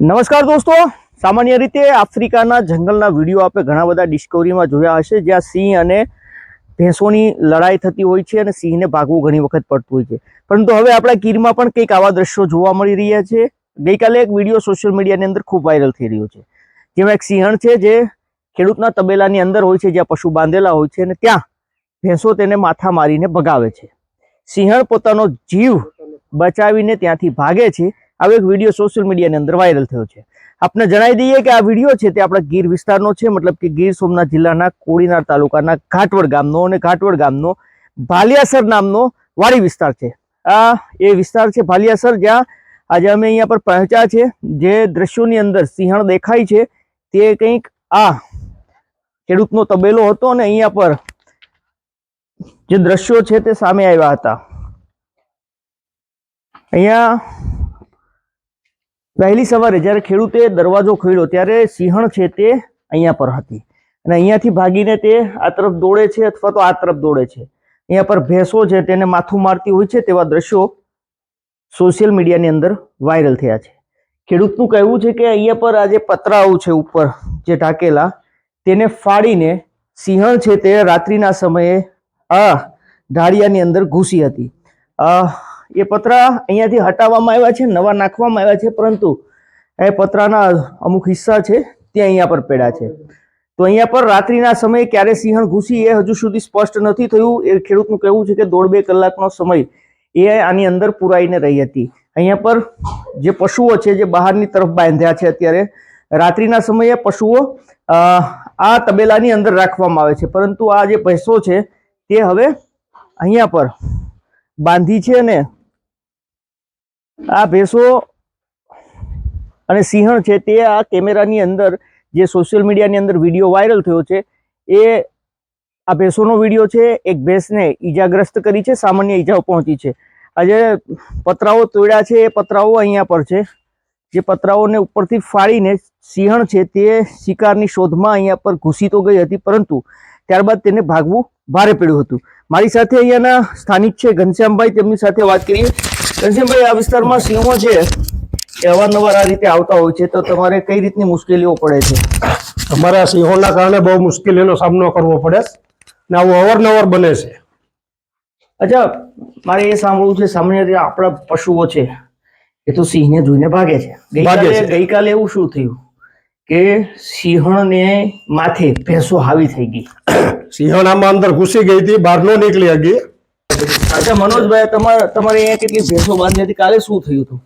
નમસ્કાર દોસ્તો. સામાન્ય રીતે આફ્રિકાના જંગલના વીડિયો આપણે ઘણા બધા ડિસ્કવરીમાં જોયા હશે, જ્યાં સિંહ અને ભેંસોની લડાઈ થતી હોય છે અને સિંહને ભાગવું ઘણી વખત પડતું હોય છે. પરંતુ હવે આપણા ગીરમાં પણ કંઈક આવા દ્રશ્યો જોવા મળી રહ્યા છે. ગઈકાલે એક વીડિયો સોશિયલ મીડિયાની અંદર ખૂબ વાયરલ થઈ રહ્યો છે. જેમાં એક સિંહણ છે જે ખેડૂતના તબેલાની અંદર હોય છે, જ્યાં પશુ બાંધેલા હોય છે અને ત્યાં ભેંસો તેને માથા મારીને ભગાવે છે. સિંહણ પોતાનો જીવ બચાવીને ત્યાંથી ભાગે છે. આવો એક વીડિયો સોશિયલ મીડિયાની અંદર વાયરલ થયો છે. આપને જણાવી દઈએ કે આ વીડિયો છે તે આપણા ગીર વિસ્તારનો છે, મતલબ કે ગીર સોમનાથ જિલ્લાના કોડીનાર તાલુકાના ઘાટવડ ગામનો અને ઘાટવડ ગામનો ભાલિયાસર નામનો વાડી વિસ્તાર છે. આ એ વિસ્તાર છે ભાલિયાસર, જ્યાં આજે અમે અહીંયા પર પહોંચ્યા છે. જે દ્રશ્યોની અંદર સિંહણ દેખાય છે, તે કંઈક આ ખેડૂતનો તબેલો હતો અને અહીંયા પર જે દ્રશ્યો છે તે સામે આવ્યા હતા. અહીંયા વહેલી સવારે જ્યારે ખેડૂતે દરવાજો ખોલ્યો ત્યારે સિંહણ છે તે અહીંયા પર હતી. અને અહીંયાથી ભાગીને તે આ તરફ દોડે છે અથવા તો આ તરફ દોડે છે. અહીંયા પર ભેંસો છે તેને માથું મારતી હોય છે તેવા દ્રશ્યો સોશિયલ મીડિયાની અંદર વાયરલ થયા છે. ખેડૂતનું કહેવું છે કે અહીંયા પર આ જે પતરાઓ છે ઉપર જે ઢાકેલા, તેને ફાડીને સિંહણ છે તે રાત્રિના સમયે આ ઢાળિયાની અંદર ઘૂસી હતી. એ પતરા અહીંયાથી હટાવવામાં આવ્યા છે, નવા નાખવામાં આવ્યા છે, પરંતુ એ પતરાના અમુક હિસ્સા છે, તે અહીંયા પર પડ્યા છે. તો અહીંયા પર રાત્રિના સમયે ક્યારે સિંહણ ઘૂસી એ હજુ સુધી સ્પષ્ટ નથી થયું. એ ખેડૂતનું કહેવું છે કે દોઢ બે કલાકનો સમય એ આની અંદર પુરાઈને રહી હતી. અહીંયા પર જે પશુઓ છે, જે બહારની તરફ બાંધ્યા છે અત્યારે, રાત્રિના સમયે પશુઓ આ તબેલાની અંદર રાખવામાં આવે છે. પરંતુ આ જે ભેંસો છે, તે હવે અહીંયા પર બાંધી છે અને આ ભેંસો અને સિંહણ છે તે આ કેમેરાની અંદર જે સોશિયલ મીડિયાની અંદર વીડિયો વાયરલ થયો છે, એ આ ભેંસોનો વીડિયો છે. એક ભેંસને ઈજાગ્રસ્ત કરી છે, સામાન્ય ઈજાઓ પહોંચી છે. આજે પતરાઓ તોડ્યા છે, એ પતરાઓ અહીંયા પર છે. જે પતરાઓને ઉપરથી ફાડીને સિંહણ છે તે શિકારની શોધમાં અહીંયા પર ઘૂસી તો ગઈ હતી, પરંતુ ત્યારબાદ તેને ભાગવું ભારે પડ્યું હતું. મારી સાથે અહીંયાના સ્થાનિક છે, ઘનશ્યામભાઈ, તેમની સાથે વાત કરીએ. ઘનશ્યામભાઈ આ વિસ્તારમાં સિંહો છે. એ અવારનવાર આ રીતે આવતા હોય છે. તો તમારે કઈ રીતની મુશ્કેલીઓ પડે છે? અમારા સિંહોના કારણે બહુ મુશ્કેલીનો સામનો કરવો પડે ને આવું અવારનવાર બને છે. અચ્છા મારે એ સાંભળવું છે સામાન્ય રીતે આપણા પશુઓ છે એ તો સિંહને જોઈને ભાગે છે. ગઈકાલે ગઈકાલે એવું શું થયું? કે સિંહણને માથે ભેંસો હાવી થઈ ગઈ. સિંહણ આમાં અંદર ઘૂસી ગઈ હતી બહાર ન નીકળી હગી. અચ્છા મનોજભાઈ તમારે તમારે અહીંયા કેટલી ભેંસો બાંધી હતી? કાલે શું થયું હતું?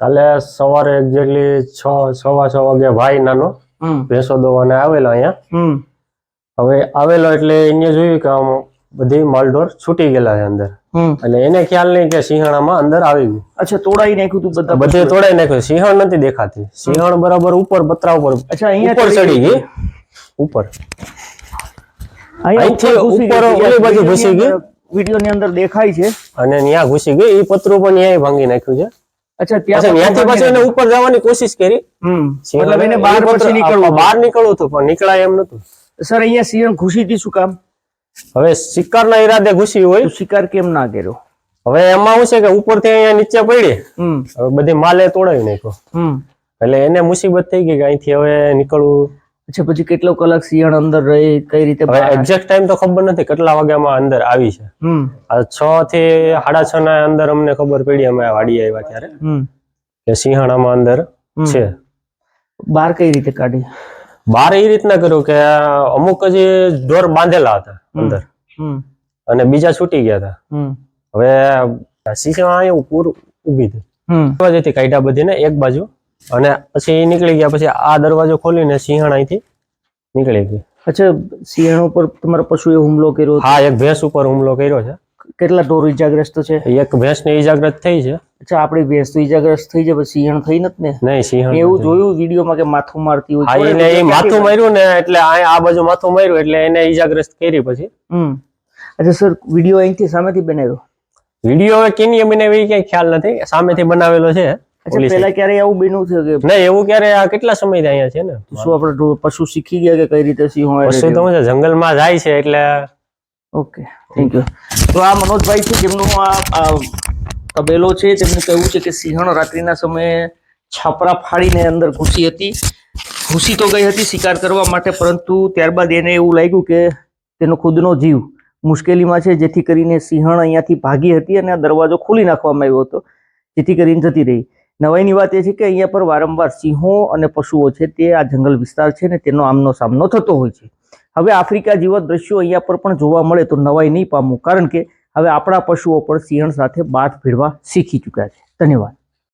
કાલે સવારે એક્ઝેક્ટલી છ સવા છ વાગે ભાઈ નાનો ભેંસો દોવાને આવેલો અહીંયા. હવે આવેલો એટલે એને જોયું કે આમ બધી માલઢોર છૂટી ગયેલા છે અંદર. હમ. એટલે એને ખ્યાલ નહીં કે સિંહણામાં અંદર આવી ગયું. અચ્છા તોડાઈ નાખ્યું તું બધા બધે તોડાઈ નાખ્યું. સિંહણ નથી દેખાતી. સિંહણ બરાબર ઉપર પતરા ઉપર અચ્છા અહીંયા ઉપર ચડી ગઈ. ઉપર. અહીંયા અહીંથી. ઉપર ઓલી બાજુ ઘૂસી ગઈ. વિડીયોની અંદર દેખાય છે. અને ત્યાં ઘૂસી ગઈ. એ પતરું પણ ન્યાય ભાંગી નાખ્યું છે. અચ્છા ત્યાં ત્યાંથી પાછું એને ઉપર જવાની કોશિશ કરી. હમ. મતલબ એને બહાર પછી નીકળવું બહાર નીકળવું હતું પણ નીકળાય એમ નતું સર અહીંયા સિંહ ઘૂસી હતી શું કામ? હવે શિકારના ઈરાદે ઘૂસી હોય. શિકાર કેમ ના કર્યો? હવે એમાં શું છે કે ઉપરથી અહીંયા નીચે પડી. હવે બધી માલે તોડાવી નાખ્યો. એટલે એને મુસીબત થઈ ગઈ કે અહીંથી હવે નીકળવું. અચ્છા પછી કેટલો કલાક શિયાળ અંદર રહી કઈ રીતે હવે એક્ઝેક્ટ ટાઈમ તો ખબર નથી કેટલા વાગ્યામાં અંદર આવી છે. છ થી સાડા છ ના અંદર અમને ખબર પડી અમે વાડી આવ્યા ત્યારે. કે સિંહાણામાં અંદર છે. બાર કઈ રીતે કાઢી? બાર એ રીતના કર્યું કે અમુક જ ડોર બાંધેલા હતા અંદર. હમ. અને બીજા છૂટી ગયા હતા. હવે સિંહણ અહીંયા પૂર ઊભી હતી કાઢ્યા બધીને એક બાજુ અને પછી એ નીકળી ગયા પછી આ દરવાજો ખોલીને સિંહણ અહીંથી નીકળી ગઈ. અચ્છા સિંહણ ઉપર તમારા પશુએ હુમલો કર્યો. હા એક ભેંસ ઉપર હુમલો કર્યો છે. કેટલા ઢોર ઈજાગ્રસ્ત છે? એક ભેંસ ને ઈજાગ્રસ્ત થઈ છે. અચ્છા આપણી ભેંસ તો ઈજાગ્રસ્ત થઈ જાય પણ સિંહણ થઈ નથી ને? નહીં સિંહણ એવું જોયું વિડીયોમાં કે માથું મારતી હોય હા એને એ માથું માર્યું ને એટલે આ આ બાજુ માથું માર્યું એટલે એને ઈજાગ્રસ્ત કરી પછી. હમ. અચ્છા સર વીડિયો અહીંથી સામેથી બનાવ્યો? વીડિયો હવે કેની બનાવી એ કઈ ખ્યાલ નથી સામેથી બનાવેલો છે. અચ્છા. પેલા ક્યારે બન્યું છે કે નહીં એવું ક્યારે આ કેટલા સમયથી અહીંયા છે ને? શું આપણે પશુ શીખી ગયા કે કઈ રીતે સિંહો પશુ તો જંગલમાં જાય છે એટલે ઓકે થેન્ક યુ તો આ મનોજભાઈ છે જેમનું આ આ તબેલો છે તેમનું કહેવું છે કે સિંહણ રાત્રિના સમયે છાપરા ફાડીને અંદર ઘૂસી હતી. ઘૂસી તો ગઈ હતી શિકાર કરવા માટે પરંતુ ત્યારબાદ એને એવું લાગ્યું કે તેનો ખુદનો જીવ મુશ્કેલીમાં છે જેથી કરીને સિંહણ અહીંયાથી ભાગી હતી અને આ દરવાજો ખોલી નાખવામાં આવ્યો હતો જેથી કરીને જતી રહી. નવાઈની વાત એ છે કે અહીંયા પર વારંવાર સિંહો અને પશુઓ છે તે આ જંગલ વિસ્તાર છે ને તેનો આમનો સામનો થતો હોય છે. હવે આફ્રિકા જેવા દ્રશ્યો અહીંયા પર પણ જોવા મળે તો નવાઈ નહીં પામવું કારણ કે હવે આપણા પશુઓ પણ સિંહણ સાથે બાથ ભીડવા શીખી ચૂક્યા છે. ધન્યવાદ.